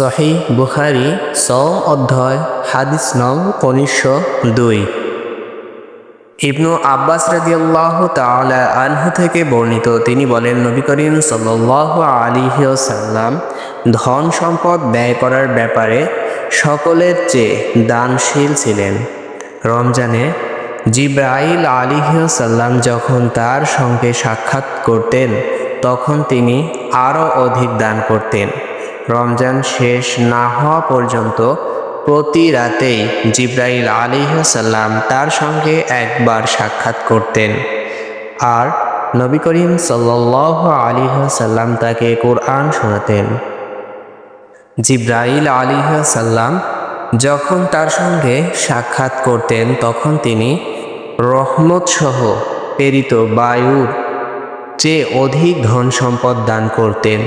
সহি বুখারি স অধ্যায়, হাদিস নং উনিশশো দুই। ইবনু আব্বাস রাদিয়াল্লাহ তাআলা আনহু থেকে বর্ণিত, তিনি বলেন, নবী করিম সাল্লাল্লাহু আলাইহি ওয়াসাল্লাম ধন সম্পদ ব্যয় করার ব্যাপারে সকলের চেয়ে দানশীল ছিলেন। রমজানে জিব্রাইল আলিহাসাল্লাম যখন তার সঙ্গে সাক্ষাৎ করতেন, তখন তিনি আরও অধিক দান করতেন। রমজান শেষ না হওয়া পর্যন্ত প্রতি রাতেই জিব্রাইল আলিহাসাল্লাম তার সঙ্গে একবার সাক্ষাৎ করতেন। আর নবী করিম সাল্লাহ আলিহাসাল্লাম তাকে কোরআন শোনাতেন। জিব্রাইল আলিহাসাল্লাম যখন তার সঙ্গে সাক্ষাৎ করতেন, তখন তিনি রহমতসহ প্রেরিত বায়ুর চেয়ে অধিক ধন সম্পদ দান করতেন।